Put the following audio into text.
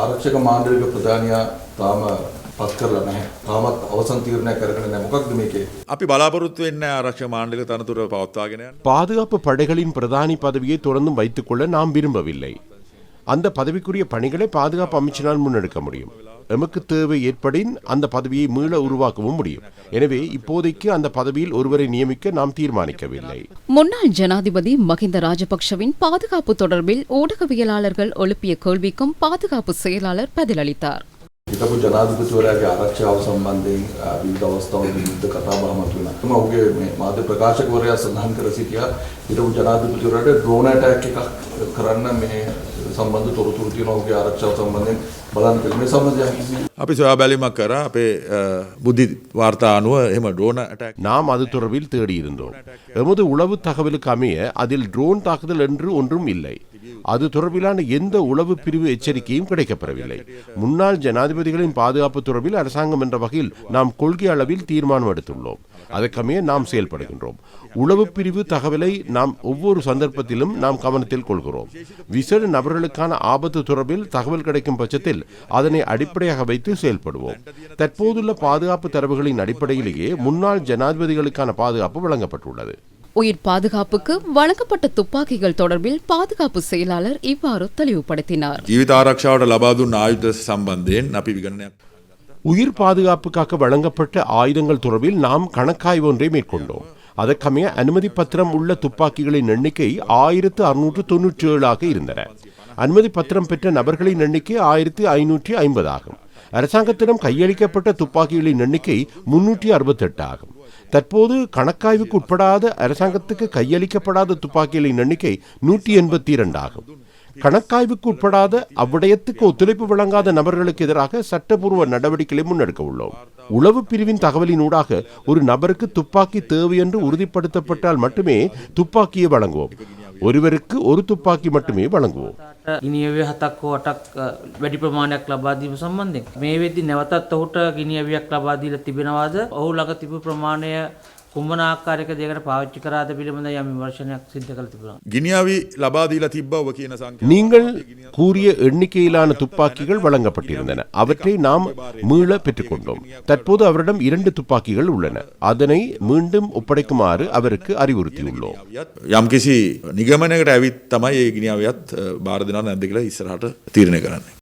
ආරක්ෂක මාණ්ඩලික ප්‍රධානියා තාම පත් කරලා නැහැ. තාමත් අවසන් තීරණයක් කරගෙන නැහැ. මොකක්ද මේකේ? අපි බලාපොරොත්තු වෙන්නේ ආරක්ෂක මාණ්ඩලික තනතුර පවත්වාගෙන යන්න. பாதுகாப்பு படைகளின் பிரதானி பதவியை தொடர்ந்தும் வைத்துக்கொள்ள நாம் விரும்பவில்லை அந்த பதவிக்குரிய பணிகளை பாதுகாப்பு அமைச்சினால் முன்னெடுக்க முடியும். எமக்கு தேவை ஏற்படின் அந்த பதவியை மீள உருவாக்கவும் முடியும். எனவே இப்போதைக்கு அந்த பதவியில் ஒருவரை நியமிக்க நாம் தீர்மானிக்கவில்லை. முன்னாள் ஜனாதிபதி மகிந்த ராஜபக்ஷவின் பாதுகாப்பு தொடர்பில் ஊடகவியலாளர்கள் எழுப்பிய கேள்விக்கும் பாதுகாப்பு செயலாளர் பதிலளித்தார். හිටපු ජනාධිපතිවරයාගේ ආරක්ෂාව සම්බන්ධයෙන් අ, විවිධ අවස්ථාවල විවිධ කතා බහ මතුවෙනවා. එතම ඔහුගේ මේ මාධ්‍ය ප්‍රකාශකවරයා සඳහන් කර සිටියා හිටපු ජනාධිපතිවරයාට ඩ්‍රෝන් ඇටැක් එකක් කරන්න මේ සම්බන්ධ තොරතුරු තියෙනවා ඔහුගේ ආරක්ෂාව සම්බන්ධයෙන් බලන්න කියලා. මේ සම්බන්ධයෙන් කිසි අපි සොයා බැලීමක් කරා අපේ අ, බුද්ධි වාර්තා අනුව එහෙම ඩ්‍රෝන ඇටැක් நாம் அது தொடர்பில் தேடியிருந்தோம் எமது உளவு தகவலுக்கு அமைய அதில் ட்ரோன் தாக்குதல் என்று ஒன்றும் இல்லை அது தொடர்பிலான எந்த உளவு பிரிவு எச்சரிக்கையும் கிடைக்கப்பெறவில்லை. முன்னாள் ஜனாதிபதிகளின் பாதுகாப்பு தொடர்பில் அரசாங்கம் என்ற வகையில் நாம் கொள்கை அளவில் தீர்மானம் எடுத்துள்ளோம். அதற்கமைய நாம் செயல்படுகின்றோம். உளவு பிரிவு தகவலை நாம் ஒவ்வொரு சந்தர்ப்பத்திலும் நாம் கவனத்தில் கொள்கிறோம். விசேட நபர்களுக்கான ஆபத்து தொடர்பில் தகவல் கிடைக்கும் பட்சத்தில் அதனை அடிப்படையாக வைத்து செயல்படுவோம். தற்போதுள்ள பாதுகாப்பு தரவுகளின் அடிப்படையிலேயே முன்னாள் ஜனாதிபதிகளுக்கான பாதுகாப்பு வழங்கப்பட்டுள்ளது. உயிர் பாதுகாப்புக்கு வழங்கப்பட்ட துப்பாக்கிகள் தொடர்பில் பாதுகாப்பு செயலாளர் இவ்வாறு தெளிவுபடுத்தினார். உயிர் பாதுகாப்புக்காக வழங்கப்பட்ட ஆயுதங்கள் தொடர்பில் நாம் கணக்காய்வு ஒன்றை மேற்கொண்டோம். அதற்கமைய அனுமதி பத்திரம் உள்ள துப்பாக்கிகளின் எண்ணிக்கை ஆயிரத்து அறுநூற்று தொன்னூற்றி ஏழாக இருந்தன. அனுமதி பத்திரம் பெற்ற நபர்களின் எண்ணிக்கை ஆயிரத்தி ஐநூற்றி ஐம்பது ஆகும். அரசாங்கத்திடம் கையளிக்கப்பட்ட துப்பாக்கிகளின் எண்ணிக்கை முன்னூற்றி அறுபத்தெட்டு ஆகும். தற்போது கணக்காய்வுக்கு உட்படாத அரசாங்கத்துக்கு கையளிக்கப்படாத துப்பாக்கிகளின் எண்ணிக்கை நூற்றி எண்பத்தி இரண்டு ஆகும். கணக்காய்வுக்கு உட்படாத அவ்விடயத்துக்கு ஒத்துழைப்பு வழங்காத நபர்களுக்கு எதிராக சட்டப்பூர்வ நடவடிக்கைகளை முன்னெடுக்க உள்ளோம். உளவு பிரிவின் தகவலினூடாக ஒரு நபருக்கு துப்பாக்கி தேவை என்று உறுதிப்படுத்தப்பட்டால் மட்டுமே துப்பாக்கியை வழங்குவோம். ஒருவருக்கு ஒரு துப்பாக்கி மட்டுமே வழங்குவோம். ගිනිියවිය හතක් හෝ අටක් අ, වැඩි ප්‍රමාණයක් ලබාදීම සම්බන්ධයෙන්. මේ වෙද්දි නැවතත් ඔහුට ගිනිියවියක් ලබාදීල තිබෙනවාද ඔහු ළඟ තිබු ප්‍රමාණය කුමන ආකාරයක දෙකට පාවිච්චි කරාද පිළිබඳ යම් විමර්ශනයක් සිද්ධ කළ තිබුණා. ගිනිියාවි ලබා දීලා තිබ්බ ඔබ කියන සංඛ්‍යාව. நீங்கள் கூறிய எண்ணிக்கையிலான துப்பாக்கிகள் வழங்கப்பட்டிருந்தன அவற்றை நாம் மீள பெற்றுக்கொண்டோம் தற்போது அவரிடம் இரண்டு துப்பாக்கிகள் உள்ளன அதனை மீண்டும் ஒப்படைக்குமாறு அவருக்கு அறிவுறுத்தியுள்ளோம் යම්කිසි නිගමනකට ඇවිත් තමයි ඒ ගිනිියාවයත් බාරදිනා නැද කියලා ඉස්සරහට තීරණය කරන්නේ.